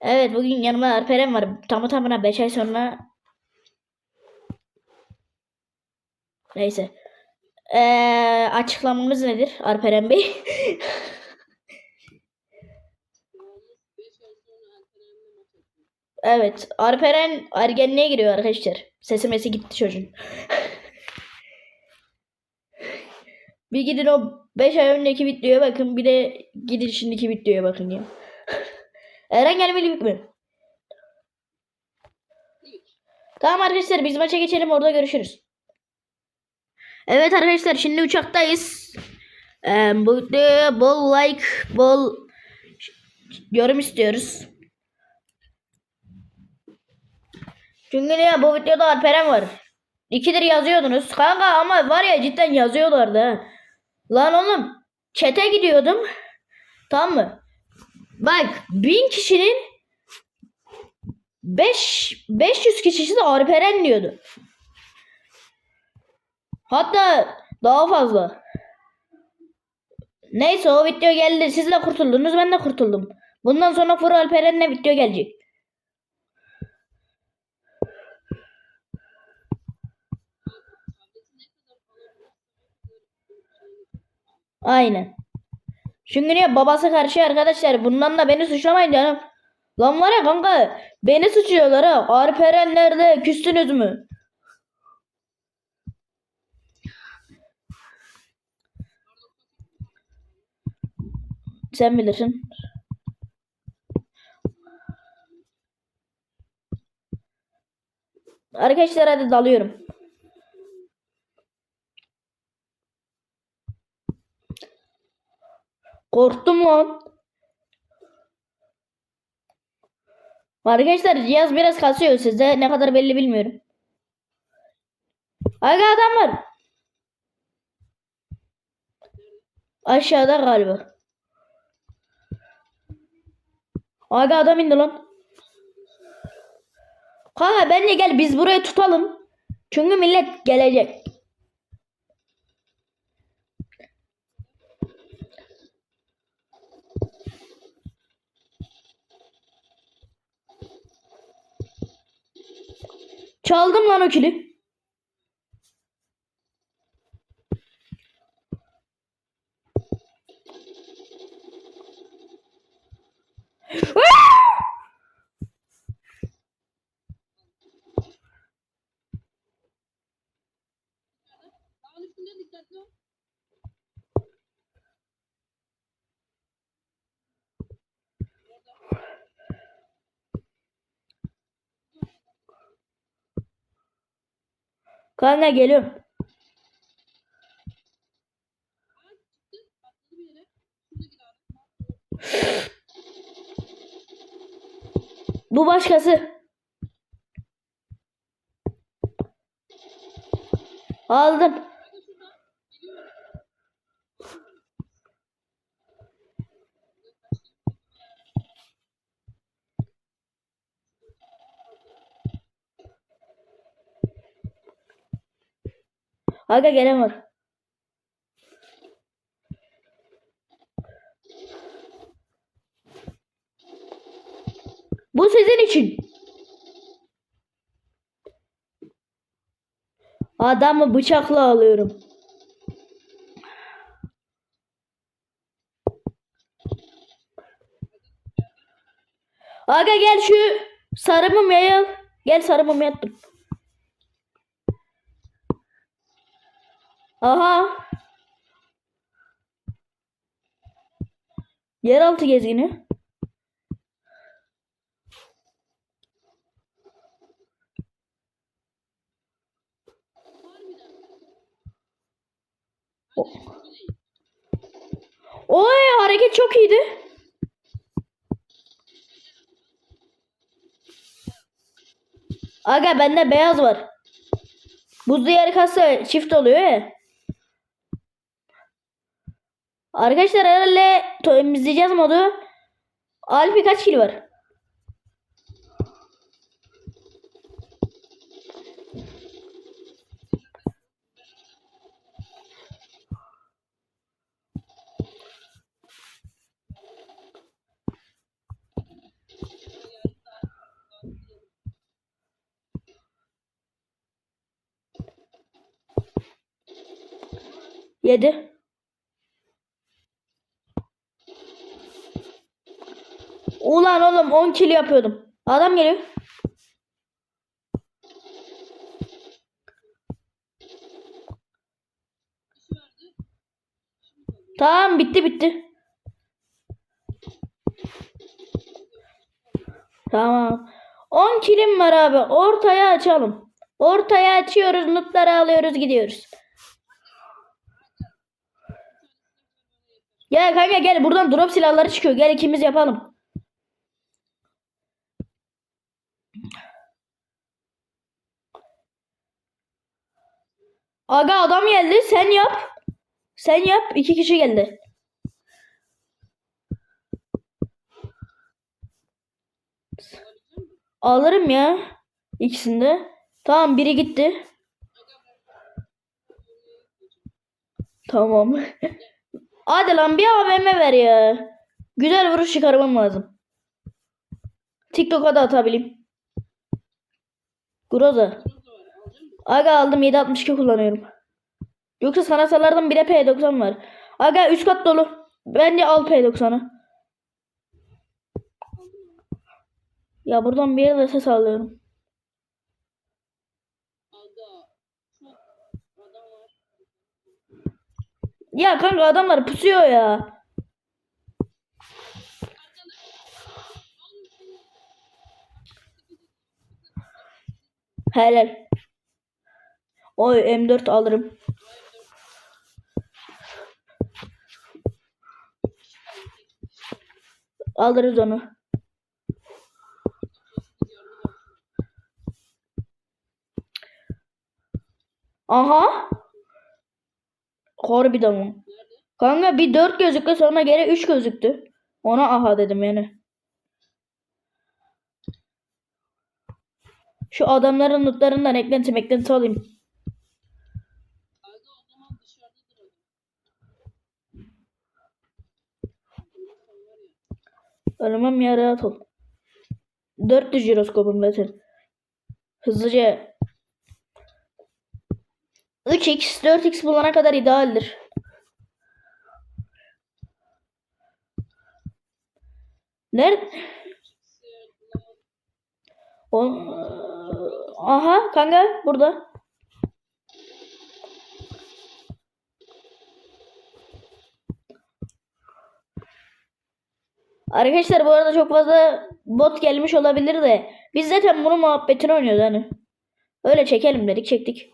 Evet bugün yanımda Alperen var. Tamı tamına 5 ay sonra Neyse. Ee, açıklamamız nedir Alperen Bey? evet. Alperen ergenliğe giriyor arkadaşlar. Sesi mesi gitti çocuğun. bir gidin o 5 ay önceki videoya bakın. Bir de gidin şimdiki videoya bakın ya. Eren gelmeli mi? Tamam arkadaşlar biz maça geçelim orada görüşürüz. Evet arkadaşlar şimdi uçaktayız. Ee, bu videoya bol like, bol yorum istiyoruz. Çünkü ya bu videoda Alperen var. İkidir yazıyordunuz. Kanka ama var ya cidden yazıyorlardı. Lan oğlum çete gidiyordum. Tamam mı? Bak bin kişinin 5 500 kişisi de Alperen diyordu. Hatta daha fazla. Neyse o video geldi. Siz de kurtuldunuz. Ben de kurtuldum. Bundan sonra Fur Alperen'le video gelecek. Aynen. Çünkü niye babası karşı arkadaşlar bundan da beni suçlamayın canım. Lan var ya kanka beni suçluyorlar ha. Alperen nerede? Küstünüz mü? Sen bilirsin. Arkadaşlar hadi dalıyorum. Korktum lan. Arkadaşlar cihaz biraz kasıyor size ne kadar belli bilmiyorum. Aga adam var. Aşağıda galiba. Aga adam indi lan. Kanka bence gel biz burayı tutalım. Çünkü millet gelecek. Çaldım lan. Dağın üstünde dikkatli ol. Kanka geliyorum. Aa çıktı. Atladı bir yere. Şurada git abi. Bu başkası. Aldım. Aga gelen var. Bu sizin için. Adamı bıçakla alıyorum. Aga gel şu sarı mumyayı al. Gel sarı mumya Aha. Yeraltı gezgini. Oy hareket çok iyiydi. Aga bende beyaz var. Buzlu yer kasa çift oluyor ya. Arkadaşlar herhalde temizleyeceğiz modu. Alpi kaç kill var? Yedi. 10 kill yapıyordum. Adam geliyor. Tamam bitti bitti. Tamam. 10 kilim var abi. Ortaya açalım. Ortaya açıyoruz. Nutları alıyoruz gidiyoruz. Gel kanka gel. Buradan drop silahları çıkıyor. Gel ikimiz yapalım. Aga adam geldi. Sen yap. Sen yap. İki kişi geldi. Alırım ya. İkisinde. Tamam biri gitti. Tamam. Hadi lan bir AVM ver ya. Güzel vuruş çıkarmam lazım. TikTok'a da atabileyim. Groza. Burada var. Alacak mısın? Aga aldım 762 kullanıyorum. Yoksa sana salardım bir de P90 var. Aga 3 kat dolu. Bence al P90'ı. Ya buradan bir yere ses alıyorum. Ya kanka adamlar pusuyor ya. Helal. Oy M4 alırım. Alırız onu. Aha. Harbiden. Nerede? Kanka bir 4 gözüktü sonra geri 3 gözüktü. Ona aha dedim yani. Şu adamların notlarından eklenti meklenti alayım. Aga o zaman dışarıdadır adam. Sen var Ölmem ya rahat ol. 400 jiroskopum zaten. Hızlıca 3x 4x bulana kadar idealdir. Nerede? O... Aha kanka burada. Arkadaşlar bu arada çok fazla bot gelmiş olabilir de biz zaten bunun muhabbetini oynuyoruz hani. Öyle çekelim dedik çektik.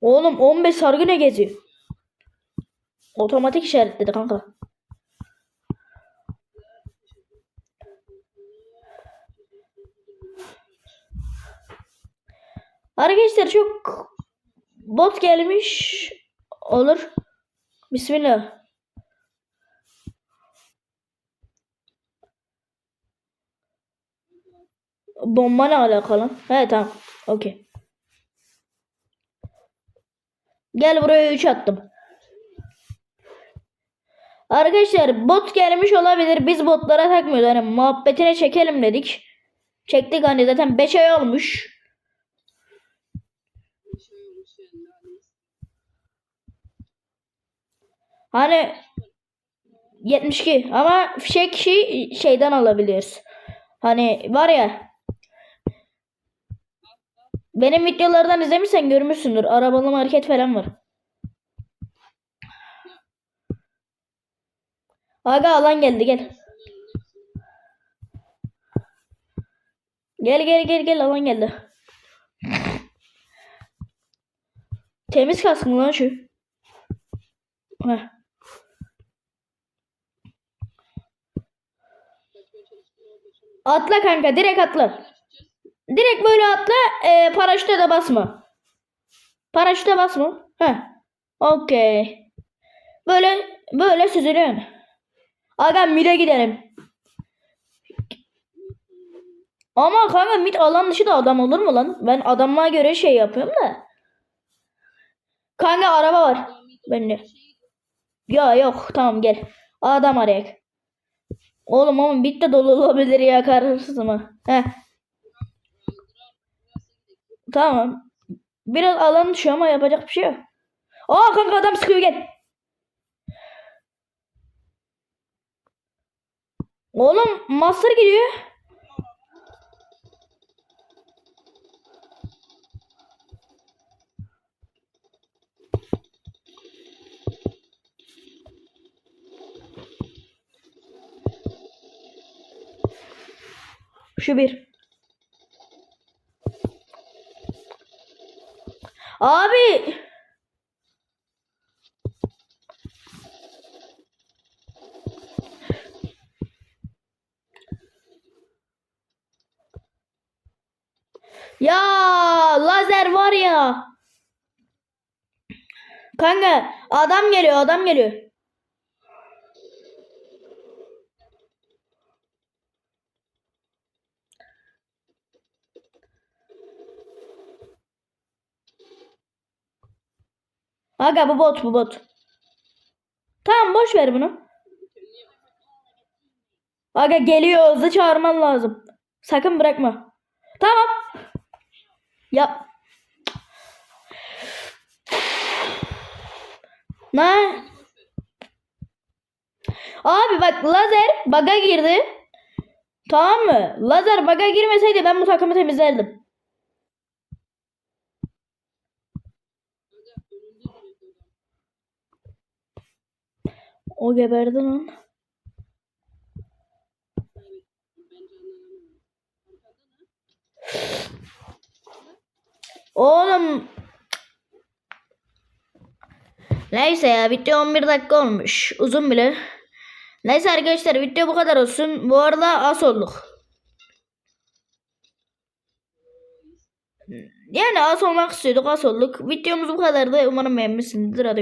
Oğlum 15 sargı ne geziyor? Otomatik işaretledi kanka. Arkadaşlar çok bot gelmiş olur. Bismillah. Bomba ne alakalı? He tamam. Okey. Gel buraya 3 attım. Arkadaşlar bot gelmiş olabilir. Biz botlara takmıyoruz. Hani muhabbetine çekelim dedik. Çektik hani zaten 5 ay olmuş. Hani 72 ama fişek şey şeyden alabiliyoruz. Hani var ya benim videolardan izlemişsen görmüşsündür. Arabalı market falan var. Aga alan geldi gel. Gel gel gel gel alan geldi. Temiz kaskın lan şu. Heh. Atla kanka direkt atla. Direkt böyle atla e, paraşüte de basma. Paraşüte basma. Heh. Okey. Böyle böyle süzülüyorsun. Aga mid'e gidelim. Ama kanka mid alan dışı da adam olur mu lan? Ben adamlığa göre şey yapıyorum da. Kanka araba var. Bende. Ya yok tamam gel. Adam arayak. Oğlum ama mid de dolu olabilir ya kararsız mı? Heh. Tamam. Biraz alan düşüyor ama yapacak bir şey yok. Aa kanka adam sıkıyor gel. Oğlum master gidiyor. Şu bir. Abi. Ya lazer var ya. Kanka adam geliyor adam geliyor. Aga bu bot bu bot. Tamam boş ver bunu. Aga geliyor hızlı çağırman lazım. Sakın bırakma. Tamam. Yap. Ne? Abi bak lazer baga girdi. Tamam mı? Lazer baga girmeseydi ben bu takımı temizlerdim. Kanka önünde duruyor adam. O geberdi lan. Oğlum. Neyse ya video 11 dakika olmuş. Uzun bile. Neyse arkadaşlar video bu kadar olsun. Bu arada az olduk. Yani az olmak istiyorduk az olduk. Videomuz bu kadardı. Umarım beğenmişsinizdir. Hadi